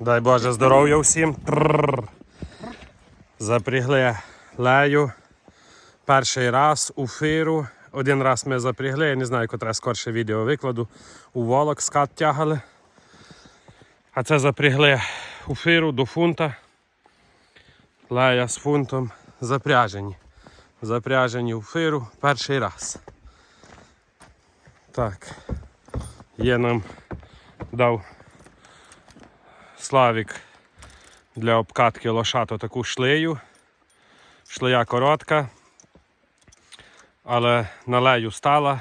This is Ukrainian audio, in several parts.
Дай Боже здоров'я всім. Трррр. Запрягли лею. Перший раз у фиру. Один раз ми запрягли, я не знаю, котре скорше відео викладу. У волок скат тягали. А це запрягли у фиру до фунта. Лея з фунтом запряжені. Запряжені у фиру перший раз. Так. Є нам дав Славік для обкатки лошато таку шлею. Шлея коротка, але на лею стала.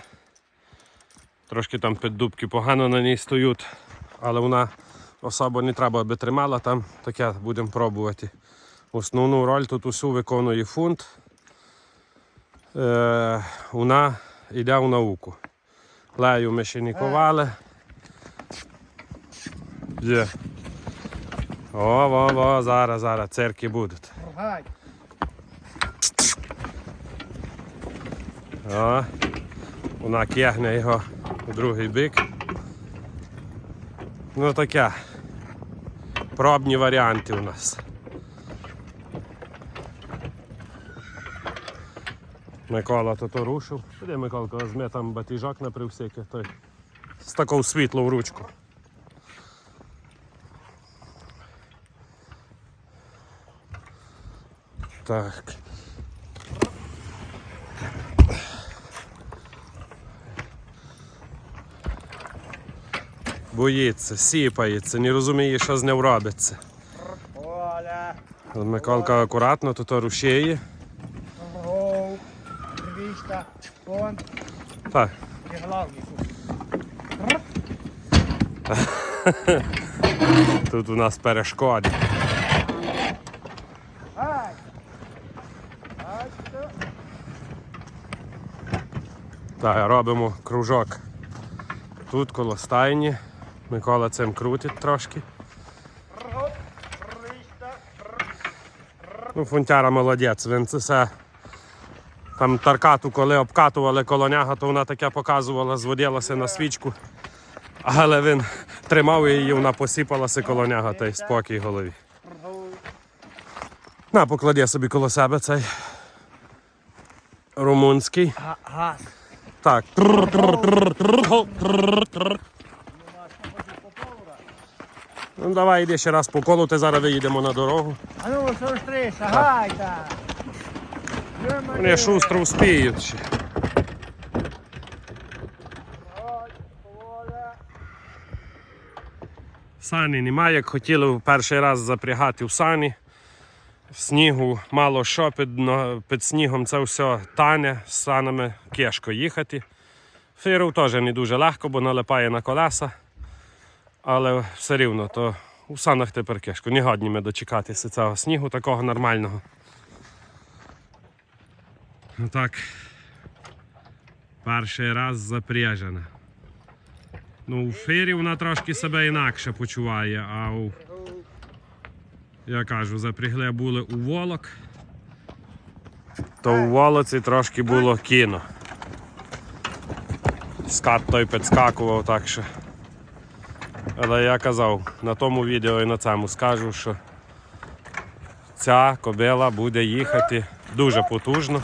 Трошки там піддубки погано на ній стоять, але вона особо не треба, аби тримала там, таке будемо пробувати. Основну роль тут усю виконує фунт. Е, вона йде в науку. Лею ми ще не ковали. Є. О, во, во, зараз, зараз, церкви будуть. Гай. О, вона кегне його у другий бік. Ну таке. Пробні варіанти у нас. Микола то то рушив. Де Миколка візьме там батіжок на привсики, той з такого світло в ручку. Так. Боїться, сіпається, не розуміє, що з ним робиться. Миколка акуратно, то рушіє. Так. Тут у нас перешкоди. Так, робимо кружок. Тут коло стайні. Микола цим крутить трошки. Ну, фунтяра молодець, він це все. Там таркату, коли обкатували коло нього, то вона таке показувала, зводилася на свічку. Але він тримав її, вона посіпалася коло нього, та й спокій голові. На, поклади собі коло себе цей румунський. Так. Ну давай йди ще раз по колу, ти зараз виїдемо на дорогу. А ну, шустриша, гайда. Вони шустро вспіють ще. Сані немає, як хотіли в перший раз запрягати в сані. Снігу мало що під, під снігом це все тане, з санами кешко їхати. Фіру теж не дуже легко, бо налипає на колеса. Але все рівно, то у санах тепер кешко. Не годні ми дочекатися цього снігу такого нормального. Ну так. Перший раз запряжена. Ну, у фирі вона трошки себе інакше почуває, а у. Я кажу, запрягли були у волок. То у волоці трошки було кіно. Скат той підскакував, так що. Але я казав, на тому відео і на цьому скажу, що ця кобила буде їхати дуже потужно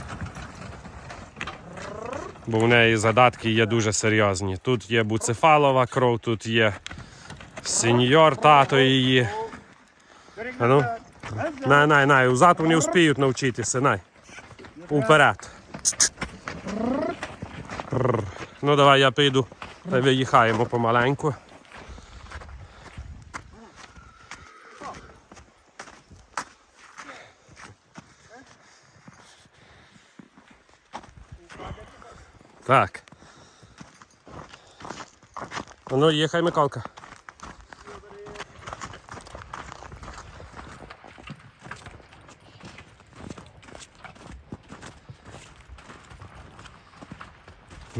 бо в неї задатки є дуже серйозні. Тут є буцефалова кров, тут є сеньор, тато її. А ну? Най, най, най, узад вони успіють навчитися, най. Уперед. Ну давай я піду, та виїхаємо помаленьку. Так. Ну, їхай, Миколка.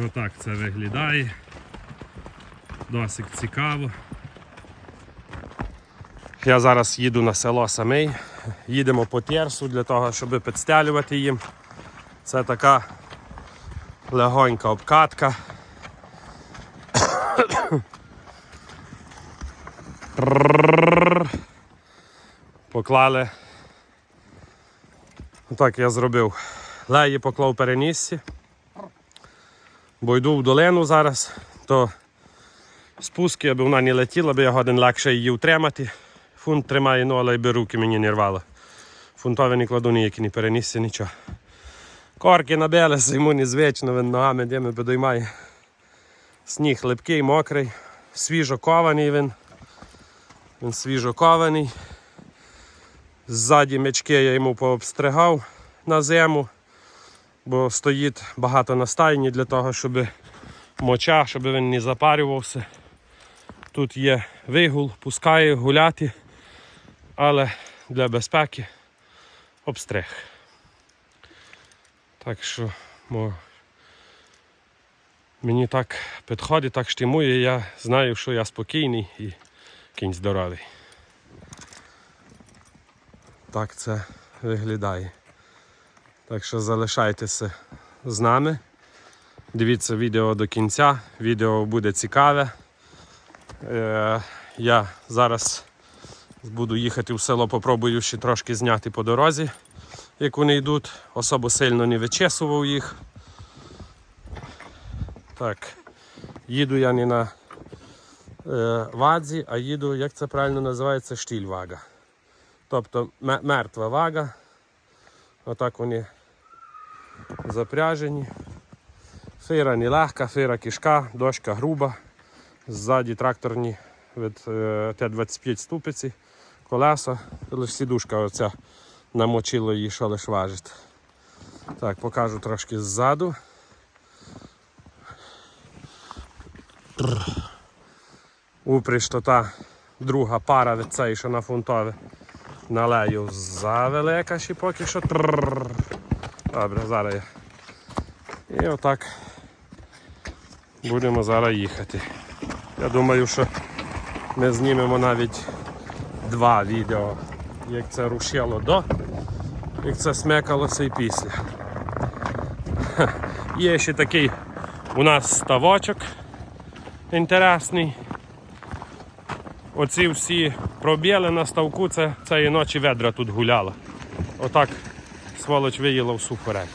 Отак це виглядає. Досить цікаво. Я зараз їду на село самий. Їдемо по терсу для того, щоб підстелювати їм. Це така легонька обкатка. Поклали. Так я зробив. Леї поклав перенісці. Бо йду в долину зараз, то спуски, аби вона не летіла, аби я годин легше її утримати. Фунт тримає, ну але й руки мені не рвало. Фунтові не кладу ніякі, не перенісся, нічого. Корки набилися, йому незвично, він ногами дими подоймає. Сніг липкий, мокрий, свіжо кований він. Він свіжо кований. Ззаді мечки я йому пообстригав на зиму, бо стоїть багато на стайні для того, щоб моча, щоб він не запарювався. Тут є вигул, пускає гуляти, але для безпеки обстриг. Так що мо, мені так підходить, так штимує, я знаю, що я спокійний і кінь здоровий. Так це виглядає. Так що залишайтеся з нами. Дивіться відео до кінця. Відео буде цікаве. Е, я зараз буду їхати в село, попробую ще трошки зняти по дорозі, як вони йдуть. Особо сильно не вичесував їх. Так, їду я не на е, вадзі, а їду, як це правильно називається, штільвага. Тобто мертва вага. Отак вони запряжені. Фира не легка, фира кишка, дошка груба. Ззаді тракторні від е, Т-25 ступиці, колеса, лише сідушка оця намочила її, що лиш важить. Так, покажу трошки ззаду. Трр. Упріж то та друга пара від цієї, що на фунтове. Налею завелика ще поки що. Трррр. Добре, зараз я. І отак будемо зараз їхати. Я думаю, що ми знімемо навіть два відео, як це рушило до, як це смекалося і після. Є ще такий у нас ставочок інтересний. Оці всі пробіли на ставку, це цієї ночі ведра тут гуляла. Отак сволоч виїла в сухорель.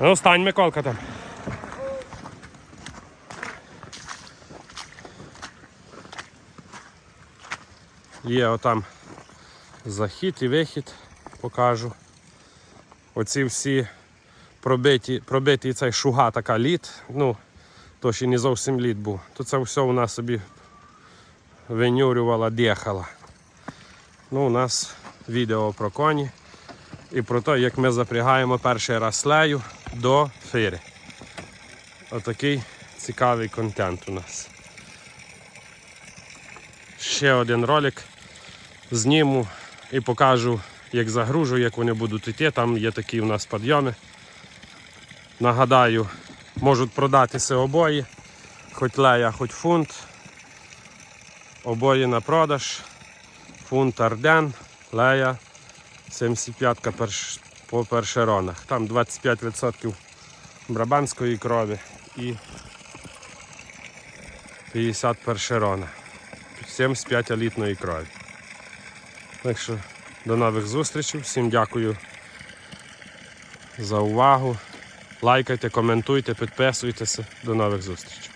Ну, стань, Миколка там. Є отам захід і вихід, покажу. Оці всі пробиті, пробитий цей шуга така лід, ну, то ще не зовсім лід був. То це все у нас собі винюрювала, дихала. Ну, у нас відео про коні і про те, як ми запрягаємо перший раз лею до фири. Отакий цікавий контент у нас. Ще один ролик зніму і покажу, як загружу, як вони будуть йти. Там є такі у нас підйоми. Нагадаю, можуть продатися обої, хоч лея, хоч фунт. Обої на продаж. Фунт Арден, лея, 75-ка перш, по першеронах. Там 25% брабанської крові і 50 першерона. 75 елітної крові. Так що до нових зустрічей. Всім дякую за увагу. Лайкайте, коментуйте, підписуйтеся. До нових зустрічей.